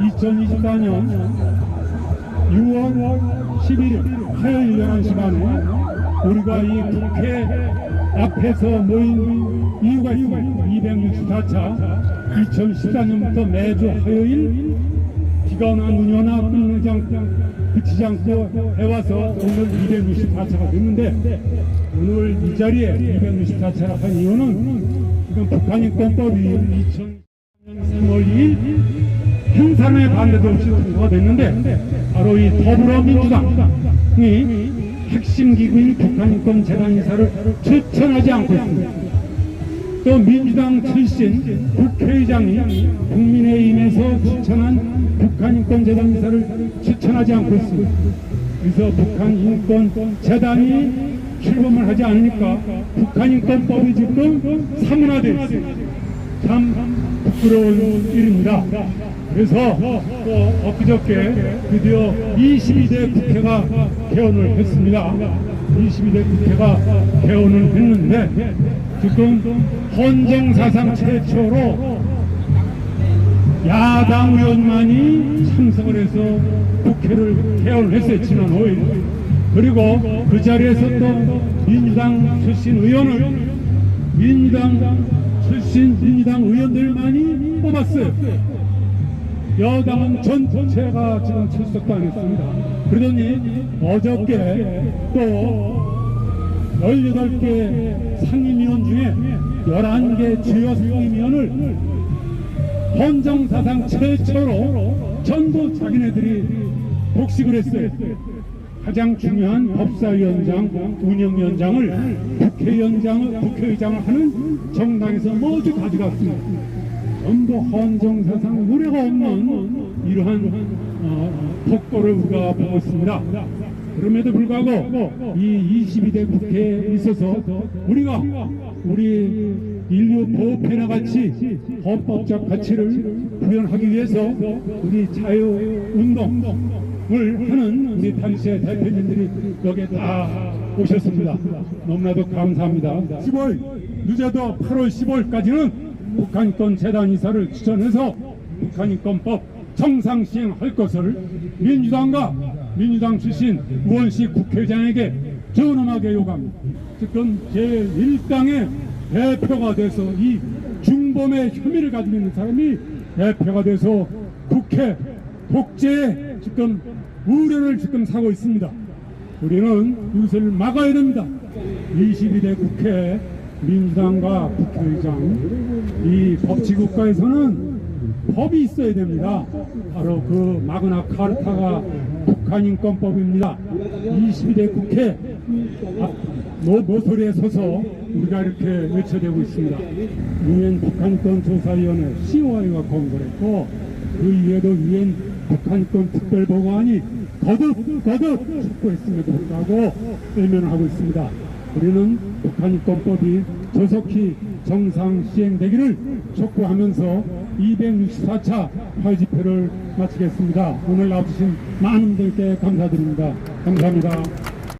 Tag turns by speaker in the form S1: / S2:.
S1: 2024년 6월 11일 화요일 11시 반에 우리가 이 국회 앞에서 모인 이유가 있습니다. 264차 2014년부터 매주 화요일 눈이 오나 끊이지 않고 그치지 않고 해와서 오늘 264차가 됐는데 오늘 이 자리에 264차를 한 이유는 지금 북한 인권법 이 2000년 3월 2일 행사에 반대도 없이 통과가 됐는데 바로 이 더불어민주당이 핵심 기구인 북한인권 재단 이사를 추천하지 않고 있습니다. 또 민주당 출신 국회의장이 국민의힘에서 추천한 북한인권재단 이사를 추천하지 않고 있습니다. 그래서 북한인권재단이 출범을 하지 않으니까 북한인권법이 지금 사문화되어 있습니다. 참 부끄러운 일입니다. 그래서 또 엊그저께 드디어 22대 국회가 개원을 했습니다. 22대 국회가 개원을 했는데 지금 헌정사상 최초로 야당 의원만이 참석을 해서 국회를 개원을 했어요. 지난 5일. 그리고 그 자리에서 또 민주당 출신 의원을 민주당 출신 민주당 의원들만이 뽑았어요. 여당은 전체가 지금 출석도 안 했습니다. 그러더니 어저께 또 18개 상임위원 중에 11개 주요 상임위원을 헌정사상 최초로 전부 자기네들이 복식을 했어요. 가장 중요한 법사위원장, 운영위원장을 국회의원장을, 국회의장을 하는 정당에서 모두 가져갔습니다. 전부 헌정사상 노래가 없는 이러한 어, 폭거를 우리가 보고 있습니다. 그럼에도 불구하고 이 22대 국회에 있어서 우리가 우리 인류 보호패나 같이 헌법적 가치를 구현하기 위해서 우리 자유운동을 하는 우리 단체 대표님들이 여기에 다 오셨습니다. 너무나도 감사합니다. 10월 늦어도 8월 15일까지는 북한인권 재단 이사를 추천해서 북한인권법 정상 시행할 것을 민주당과 민주당 출신 우원식 국회의장에게 전엄하게 요구합니다. 지금 제1당의 대표가 돼서 이 중범의 혐의를 가지고 있는 사람이 대표가 돼서 국회 독재에 지금 우려를 지금 사고 있습니다. 우리는 이것을 막아야 됩니다. 22대 국회 민주당과 국회의장 이 법치국가에서는 법이 있어야 됩니다. 바로 그 마그나 카르타가 북한인권법입니다. 22대 국회 앞 모- 모서리에 서서 우리가 이렇게 외쳐대고 있습니다. 유엔 북한권 조사위원회 COI가 권고를 했고 그 이외에도 유엔 북한권 특별보고관이 거듭 거듭 촉구했음에도 불구하고 외면을 하고 있습니다. 우리는 북한인권법이 조속히 정상 시행되기를 촉구하면서 264차 화요집회를 마치겠습니다. 오늘 나와주신 많은 분들께 감사드립니다. 감사합니다.